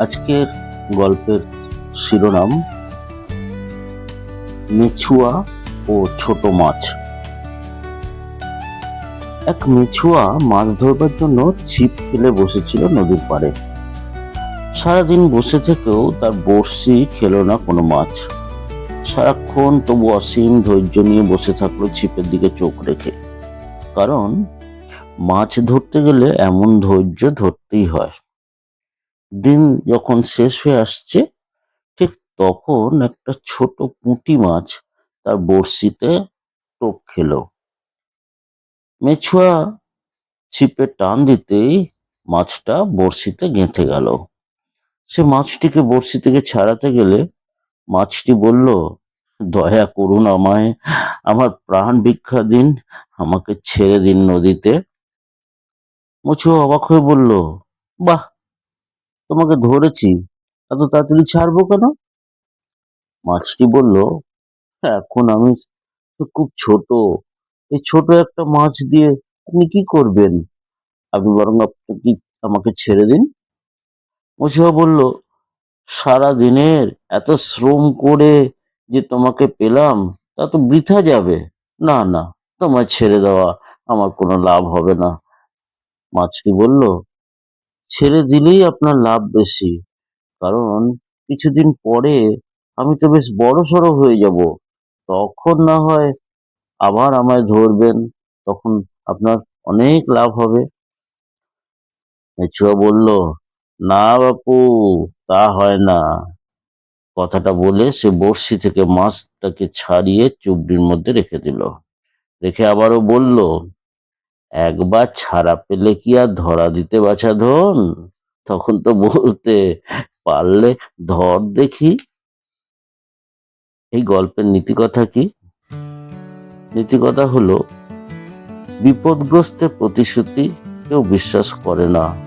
আজকের গল্পের শিরোনাম, মেছুয়া ও ছোট মাছ। এক মেছুয়া মাছ ধরবার জন্য ছিপ ফেলে বসেছিল নদীর পাড়ে। সারাদিন বসে থেকেও তার বড়শি খেলো না কোনো মাছ। সারাক্ষণ তবু অসীম ধৈর্য নিয়ে বসে থাকল ছিপের দিকে চোখ রেখে। কারণ মাছ ধরতে গেলে এমন ধৈর্য ধরতেই হয়। দিন যখন শেষ হয়ে আসছে, ঠিক তখন একটা ছোট পুঁটি মাছ তার বড়শিতে টোপ খেলো। মেছুয়া ছিপে টান দিতেই মাছটা বড়শিতে গেঁথে গেল। সে মাছটিকে বড়শি থেকে ছাড়াতে গেলে মাছটি বলল, দয়া করুন আমায়, আমার প্রাণ ভিক্ষা দিন, আমাকে ছেড়ে দিন নদীতে। মুচুয়া অবাক হয়ে বলল, বাহ তোমাকে ধরেছি, এত তাড়াতাড়ি ছাড়বো কেন? মাছটি বলল, এখন আমি খুব ছোট, এই ছোট একটা মাছ দিয়ে আপনি কি করবেন? আপনি বরং আপনি আমাকে ছেড়ে দিন। মুচুয়া বলল, সারা দিনের এত শ্রম করে যে তোমাকে পেলাম, তা তো বৃথা যাবে। না না, তোমায় ছেড়ে দেওয়া আমার কোনো লাভ হবে না। মাছটি বলল ছেড়ে দিলেই আপনার লাভ বেশি। কারণ কিছুদিন পরে আমি তো বেশ বড় সড়ো হয়ে যাব। তখন না হয় আবার আমায় ধরবেন, তখন আপনার অনেক লাভ হবে। মেচুয়া বলল, না বাপু, তা হয় না। কথাটা বলে সে বড়শি থেকে মাছটাকে ছাড়িয়ে চুবড়ির মধ্যে রেখে দিল। রেখে আবারও বলল একবার ছাড়া পেলে কি আর ধরা দিতে বাছা ধন? তখন তো বলতে পারলে ধর দেখি। এই গল্পের নীতিকথা কি? নীতিকথা হলো, বিপদগ্রস্তের প্রতিশ্রুতি কেউ বিশ্বাস করে না।